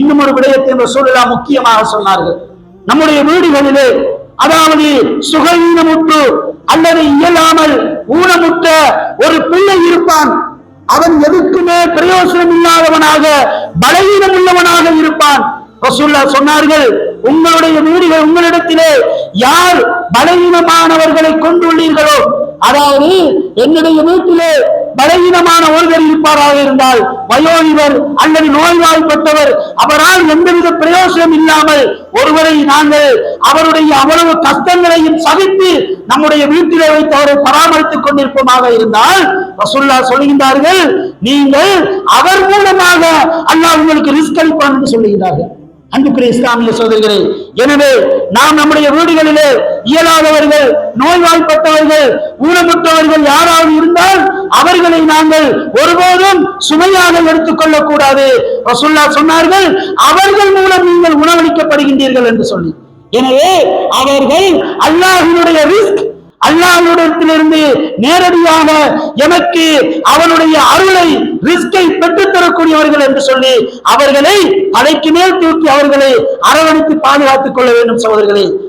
இன்னும் ஒரு விடயத்தை என்ற சூழலா முக்கியமாக சொன்னார்கள். நம்முடைய வீடுகளிலே அதாவது சுகவீனமுற்று அல்லது இயலாமல் ஊனமுற்ற ஒரு பிள்ளை இருப்பான். அவன் எதுக்குமே பிரயோசனம் இல்லாதவனாக பலவீனம் உள்ளவனாக இருப்பான். ரசூல்லா சொன்னார்கள் உங்களுடைய வீடுகள் உங்களிடத்திலே யார் பலவீனமானவர்களை கொண்டுள்ளீர்களோ அதாவது என்னுடைய வீட்டிலே பலவீனமான ஒருவர் இருப்பாராக இருந்தால் வயோதிபர் அல்லது நோய்வாய்ப்பட்டவர் அவரால் எந்தவித பிரயோசனம் இல்லாமல் ஒருவரை நாங்கள் அவருடைய அவ்வளவு கஷ்டங்களையும் சகித்து நம்முடைய வீட்டிலே வைத்து அவரை பராமரித்துக் கொண்டிருப்போமாக இருந்தால் ரசூல்லா சொல்கின்றார்கள் நீங்கள் அவர் மூலமாக அல்லாஹ் உங்களுக்கு ரிஸ்க் அளிப்பான் என்று சொல்லுகிறார்கள் அன்புக்குரிய இஸ்லாமிய சோதரிகளே எனவே நாம் நம்முடைய வீடுகளிலே இயலாதவர்கள் நோய்வாய்ப்பட்டவர்கள் ஊனமுற்றவர்கள் யாராவது இருந்தால் அவர்களை நாங்கள் ஒருபோதும் சுமையாக எடுத்துக்கொள்ளக் கூடாது சொன்னார்கள் அவர்கள் மூலம் நீங்கள் உணவளிக்கப்படுகின்றீர்கள் என்று சொல்லி. எனவே அவர்கள் அல்லாஹினுடைய ரிஸ்க் அல்லாஹ்விடத்திலிருந்து நேரடியாக எமக்கு அவனுடைய அருளை ரிஸ்கை பெற்றுத் என்று சொல்லி அவர்களை தலைக்கு மேல் தூக்கி அவர்களை அரவணைத்து பாதுகாத்துக் கொள்ள வேண்டும் சகோதரர்களே.